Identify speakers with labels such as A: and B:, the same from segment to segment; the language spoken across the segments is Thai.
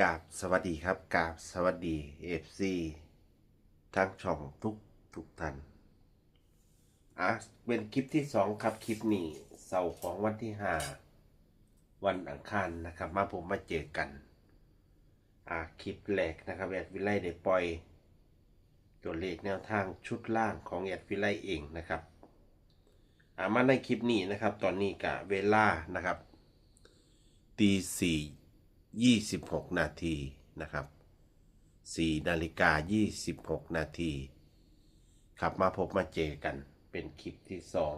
A: กราบสวัสดีครับกราบสวัสดีเอฟซีทั้งช่องทุกทุกท่านอะเป็นคลิปที่สองครับคลิปนี้เสาร์ของวันที่ห้าวันอังคารนะครับ มาผมมาเจอกันอะคลิปแรกนะครับแอดวิไลได้ปล่อย ตัวเลขแนวทางชุดล่างของแอดวิไลเองนะครับอ่ามาในคลิปนี้นะครับ ตอนนี้กะเวลานะครับตีสี่ ยี่สิบหกนาทีนะครับสี่นาฬิกายี่สิบหกนาทีครับมาพบมาเจอกันเป็นคลิปที่สอง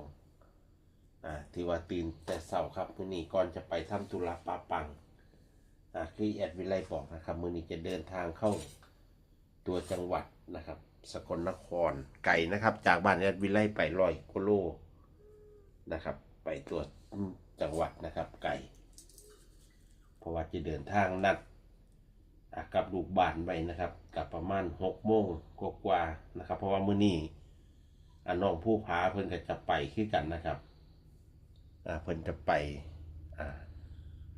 A: อ่าที่ว่าตื่นแต่เสาครับมื้อนี้ก่อนจะไปทำธุระปาปังอ่าคือแอดวิไลบอกนะครับมื้อนี้จะเดินทางเข้าตัวจังหวัดนะครับ สกลนครไก่นะครับ จากบ้านแอดวิไลไปร้อยกิโลนะครับ ไปตัวจจังหวัดนะครับไก่ เพราะว่าจะเดินทางนัดกับลูกบ้านไปนะครับกับประมาณหกโมงกว่าๆนะครับ เพราะว่ามื้อนี้อน้องผู้พาเพิ่นก็จะไปขึ้นกันนะครับเพิ่นจะไป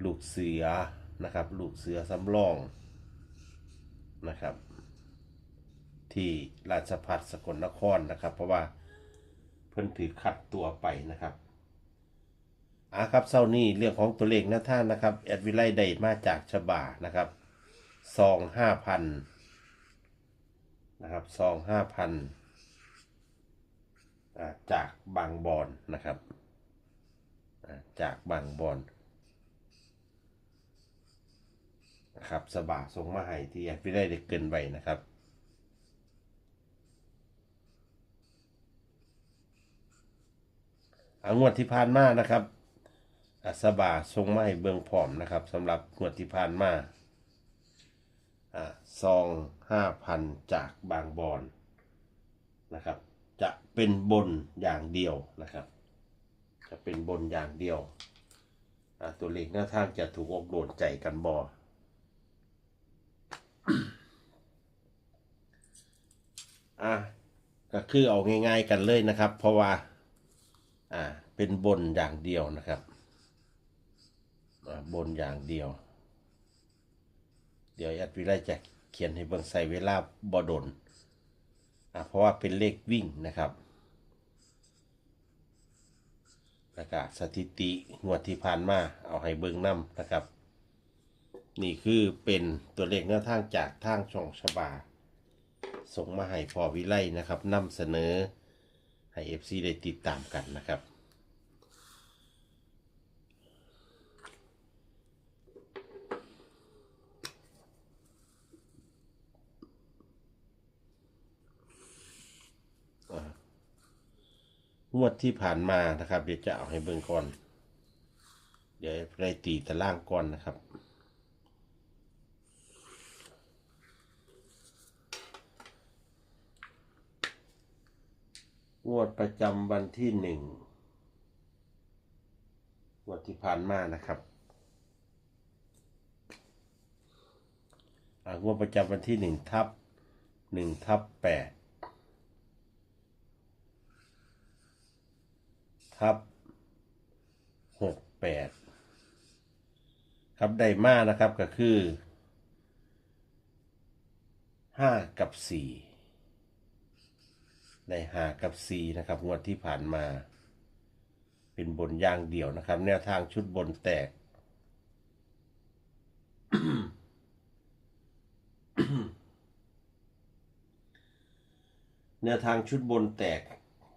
A: ลูกเสือนะครับ ลูกเสือสำรองนะครับ ที่ราชพัฒสกลนครนะครับ เพราะว่าเพิ่นถือคัดตัวไปนะครับ อะครับเศร้านี้เรื่องของตัวเลขหน้าท่านนะครับแอดวิไลได้มาจากฉบานะครับซองห้าพันนะครับซองห้าพันจากบางบอนนะครับจากบางบอนนะครับสบาส่งมาให้ที่แอดวิไลได้เกินไว้นะครับอางวดที่ผ่านมานะครับ อัสบาทรงไม้เบิงพร้อมนะครับสำหรับงวดที่ผ่านมาอ่าซองห้าพันจากบางบอนนะครับ จะเป็นบนอย่างเดียวนะครับ จะเป็นบนอย่างเดียวอ่าตัวเลขหน้าทางจะถูกอกโดนใจกันบออะก็คือเอาง่ายๆกันเลยนะครับ เพราะว่า อ่า เป็นบนอย่างเดียวนะครับ บนอย่างเดียว เดี๋ยวแอดวิไลจะเขียนให้เบิ่งใส่เวลาบอดนอ่าเพราะว่าเป็นเลขวิ่งนะครับแล้วก็สถิติงวดที่ผ่านมาเอาให้เบิ่งนํนะครับ นี่คือเป็นตัวเลขแนวทางจากทางช่องฉบา ส่งมาให้พอวิไลนะครับนำเสนอให้ FC ได้ติดตามกันนะครับ งวดที่ผ่านมานะครับ เดี๋ยวจะเอาให้เบิ่งก่อน เดี๋ยวได้ตีตารางก่อนนะครับงวดประจำวันที่หนึ่งงวดที่ผ่านมานะครับงวดประจำวันที่หนึ่งทับหนึ่งทับแปด ทับหกแปดครับได้มานะครับก็คือห้ากับสี่ได้หากับซีนะครับงวดที่ผ่านมา เป็นบนยางเดี่ยวนะครับ แนวทางชุดบนแตกแนวทางชุดบนแตก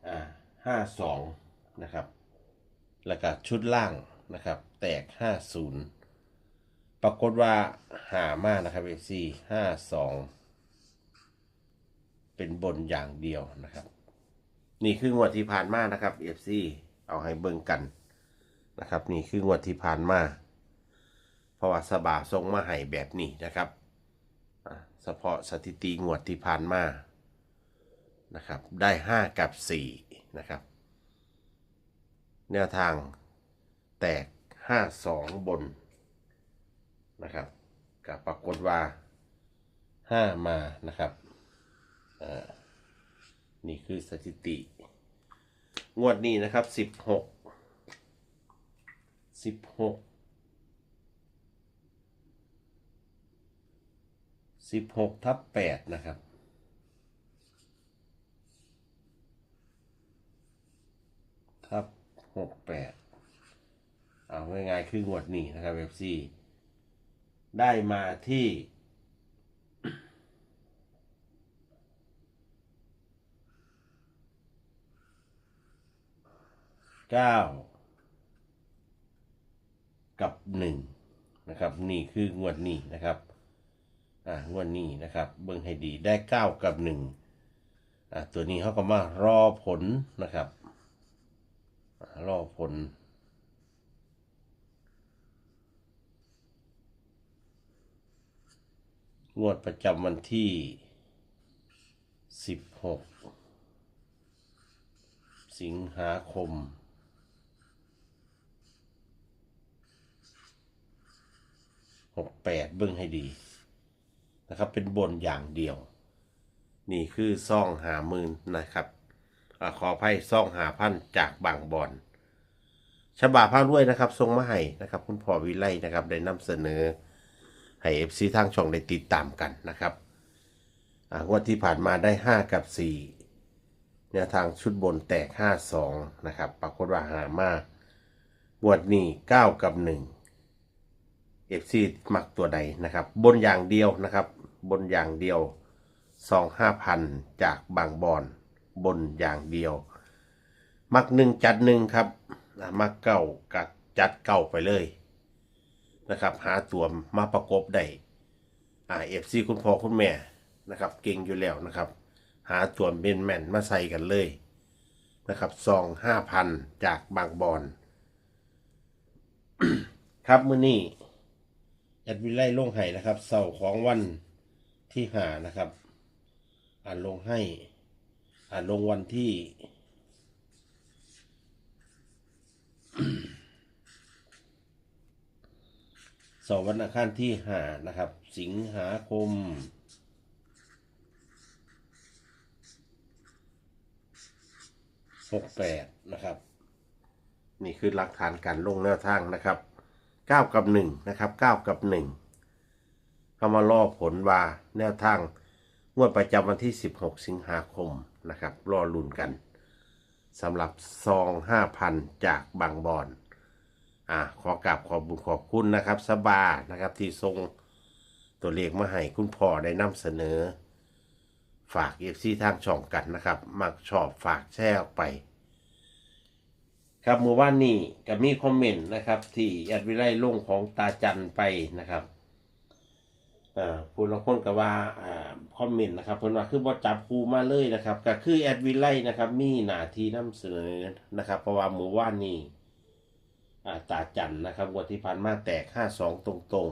A: อ่าห้าสอง นะครับ แล้วก็ชุดล่างนะครับ แตกห้าศูนย์ปรากฏว่าหามากนะครับเอซีห้าสองเป็นบนอย่างเดียวนะครับ นี่คืองวดที่ผ่านมานะครับ FC เอาให้เบิ่งกันนะครับ นี่คืองวดที่ผ่านมาเพราะว่าสบาทรงมาให้แบบนี้นะครับเฉพาะสถิติงวดที่ผ่านมานะครับ ได้ห้ากับสี่นะครับ แนวทางแตกห้าสองบนนะครับกับปรากฏว่าห้ามานะครับนี่คือสถิติ งวดนี้นะครับสิบหกสิบหกสิบหกทับแปดนะครับทับ หกแปดเอาง่ายๆคืองวดนี้นะครับเอฟซีได้มาที่เก้ากับหนึ่งนะครับ นี่คืองวดนี้นะครับอ่างวดนี้นะครับ เบิ่งให้ดีได้เก้ากับหนึ่งอ่าตัวนี้เขาก็มารอผลนะครับ รอผล งวดประจำวันที่สิบหกสิงหาคมหกแปดเบิ่งให้ดี นะครับ เป็นบนอย่างเดียว นี่คือซ่องหาหมื่นนะครับ อขออภัยซ่องหาพันจากบางบอนฉบาพาด้วยนะครับ ทรงมาให้นะครับ คุณพ่อวิไลนะครับ ได้นำเสนอ ให้เอฟซีทางช่องได้ติดตามกันนะครับงวดที่ผ่านมาได้ 5 กับ4เนี่ยทางชุดบนแตก 5 2 นะครับ ปรากฏว่าหามากงวดนี้ 9 กับ1เอฟซีมักตัวใดนะครับ บนอย่างเดียวนะครับ บนอย่างเดียวสองห้าพันจากบางบอน บนอย่างเดียว มักหนึ่งจัดหนึ่งครับมักเก้ากัดจัดเก้าไปเลยนะครับ หาตัวมาประกบได้อ่าเอฟซีคุณพ่อคุณแม่นะครับ เก่งอยู่แล้วนะครับ หาตัวเบนแมนมาใส่กันเลยนะครับซองห้าพันจากบางบอนครับมื้อนี้แอดวิไลลงให้นะครับเสาร์ของวันที่หานะครับ อ่านลงให้ ลงวันที่สาร์วันอังคารที่หานะครับ สิงหาคม หกแปดนะครับ นี่คือหลักฐานการลงแนวทางนะครับเก้ากับหนึ่งนะครับเก้ากับหนึ่งเขามาล่อผลว่าแนวทาง งวดประจำวันที่ 16 สิงหาคมนะครับ รอลุ่นกันสำหรับซอง 5,000 จากบางบอนอ่าขอกราบขอบบุญขอบคุณนะครับสบานะครับที่ทรงตัวเลขมาให้คุณพ่อได้นำเสนอ ฝากเอฟซีทางช่องกันนะครับ มักชอบฝากแชร์ออกไป ครับเมื่อวานนี้ก็มีคอมเมนต์นะครับ ที่แอดวิไลลงของตาจันไปนะครับ ผู้ลางคนก็ว่าอคอมเมนต์นะครับเพิ่นว่าคือบ่จับครูมาเลยนะครับ ก็คือแอดวิไลนะครับมีหน้าที่นำเสนอนะครับเพราะว่าเมื่อวานนี้อ่ตาจันนะครับงวดที่ผ่านมาแตก 52 ตรง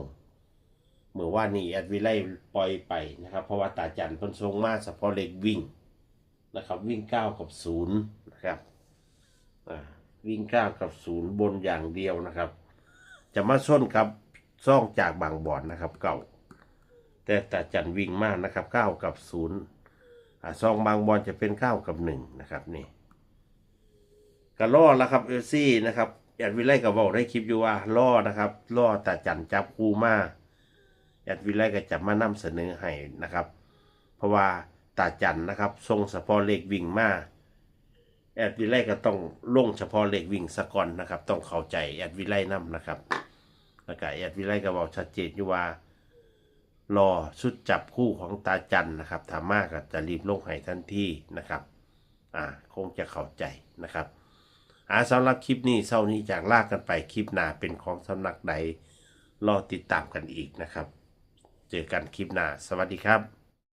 A: ๆเมื่อวานนี้แอดวิไลปล่อยไปนะครับ เพราะว่าตาจันเพิ่นส่งมาเฉพาะเลขวิ่งนะครับวิ่ง 9 กับ 0 นะครับวิ่งเก้ากับศูนย์บนอย่างเดียวนะครับ จะมาส้นครับซ่องจากบางบ่อนนะครับเก่า แต่แต่จันวิ่งมากนะครับเก้ากับศูนย์อ่าซองบางบอลจะเป็นเก้ากับหนึ่งนะครับนี่กระล่อแล้วครับเอลซี่นะครับแอดวิไลก็บอกได้คลิปอยู่ว่าล่อนะครับล่อแต่จันจับคูมาแอดวิไลก็จะมานำเสนอให้นะครับ เพราะว่าตาจันนะครับ ทรงเฉพาะเลขวิ่งมาแอดวิไลก็ต้องลงเฉพาะเลขวิ่งสกอนนะครับ ต้องเข้าใจแอดวิไลนํนะครับแล้วก็แอดวิไลก็บอกชัดเจนอยู่ว่า รอชุดจับคู่ของตาจันนะครับถามมาก็จะรีบลงหายทันทีนะครับอ่าคงจะเข้าใจนะครับอ่าสำหรับคลิปนี้เศร้านี้จากลากกันไปคลิปหน้าเป็นของสำนักใดรอติดตามกันอีกนะครับ เจอกันคลิปหน้า สวัสดีครับ